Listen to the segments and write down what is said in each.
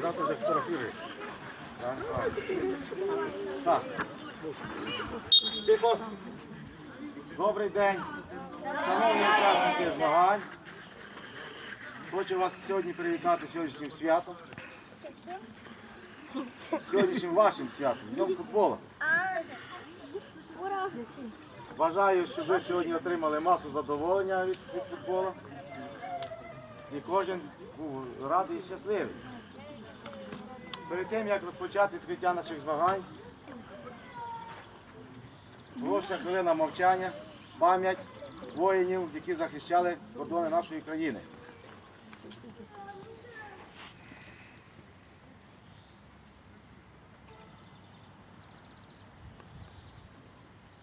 Завтра вже фотографірує. Так, так. Добрий день. Шановні учасники змагань. Хочу вас сьогодні привітати сьогоднішнім святом. Сьогоднішнім вашим святом, Днем футболу. Бажаю, щоб ви сьогодні отримали масу задоволення від, від футболу. І кожен був радий і щасливий. Перед тим, як розпочати відкриття наших змагань, прошу хвилина мовчання, пам'ять воїнів, які захищали кордони нашої країни.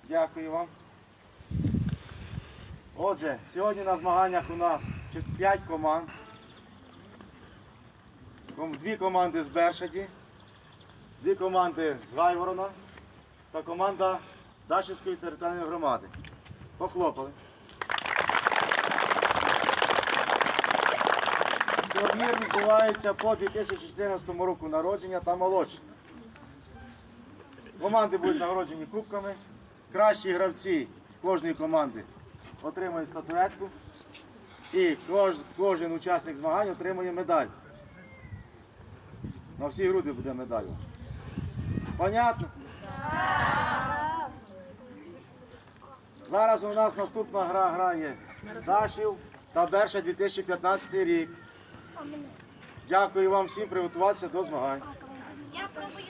Дякую вам. Отже, сьогодні на змаганнях у нас 5 команд. Дві команди з Бершаді, дві команди з Гайворона та команда Дашівської територіальної громади. Похлопали. Турнір відбувається по 2014 року народження та молодше. Команди будуть нагороджені кубками. Кращі гравці кожної команди отримують статуетку. І кож, кожен учасник змагань отримує медаль. На всі груди буде медаль. Понятно? Зараз у нас наступна гра грає Дашів та Берша 2015 рік. Дякую вам всім приготуватися до змагань. Я пробую